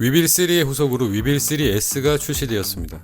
위빌3의 후속으로 위빌3S가 출시되었습니다.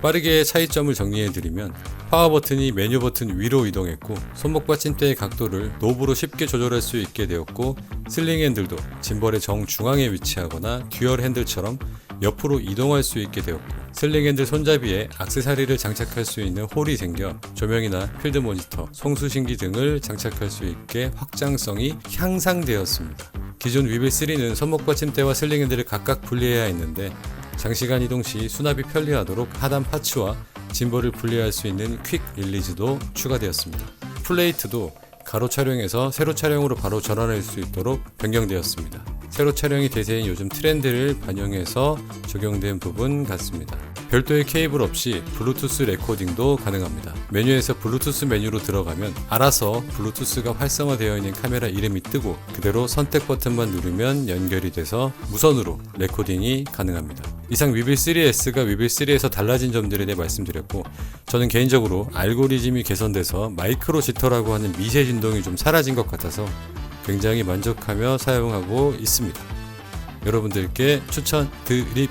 빠르게 차이점을 정리해드리면 파워 버튼이 메뉴 버튼 위로 이동했고 손목 받침대의 각도를 노브로 쉽게 조절할 수 있게 되었고 슬링 핸들도 짐벌의 정중앙에 위치하거나 듀얼 핸들처럼 옆으로 이동할 수 있게 되었고 슬링 핸들 손잡이에 악세사리를 장착할 수 있는 홀이 생겨 조명이나 필드 모니터, 송수신기 등을 장착할 수 있게 확장성이 향상되었습니다. 기존 위빌3는 손목 받침대와 슬링 핸들을 각각 분리해야 했는데 장시간 이동 시 수납이 편리하도록 하단 파츠와 짐벌을 분리할 수 있는 퀵 릴리즈도 추가되었습니다. 플레이트도 가로 촬영에서 세로 촬영으로 바로 전환할 수 있도록 변경되었습니다. 세로 촬영이 대세인 요즘 트렌드를 반영해서 적용된 부분 같습니다. 별도의 케이블 없이 블루투스 레코딩도 가능합니다. 메뉴에서 블루투스 메뉴로 들어가면 알아서 블루투스가 활성화되어 있는 카메라 이름이 뜨고 그대로 선택 버튼만 누르면 연결이 돼서 무선으로 레코딩이 가능합니다. 이상 위빌 3S가 위빌 3에서 달라진 점들에 대해 말씀드렸고 저는 개인적으로 알고리즘이 개선돼서 마이크로 지터라고 하는 미세 진동이 좀 사라진 것 같아서 굉장히 만족하며 사용하고 있습니다. 여러분들께 추천드립니다.